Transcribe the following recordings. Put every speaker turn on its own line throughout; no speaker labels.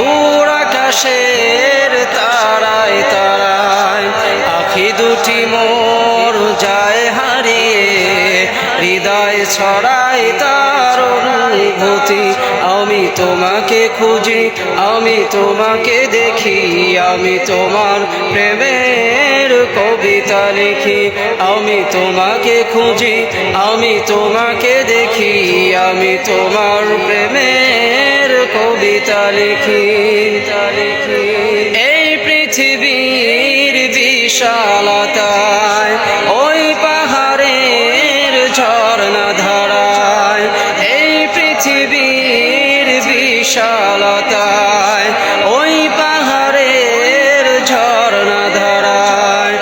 দূর আকাশের তারায় তারায় আখি দুটি মোর যায় হারিয়ে, হৃদয় ছড়ায় তার অনুভূতি। আমি তোমাকে খুঁজি, আমি তোমাকে দেখি, আমি তোমার প্রেমের কবিতা লিখি। আমি তোমাকে খুঁজি, আমি তোমাকে দেখি, আমি তোমার প্রেমের কবিতা লিখি। এই পৃথিবীর বিশালতায়, ওই পাহাড়ের ঝর্ণা ধারায়, এই পৃথিবীর বিশালতায়, ওই পাহাড়ের ঝর্ণা ধারায়।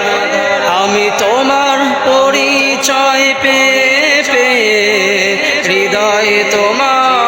আমি তোমার পরিচয় পেয়ে পেয়ে, হৃদয়ে তোমার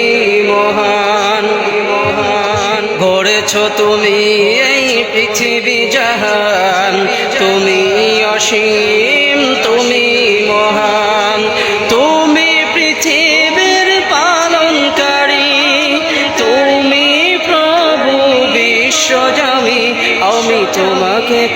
গড়েছ তুমি এই পৃথিবী জাহান। তুমি অসীম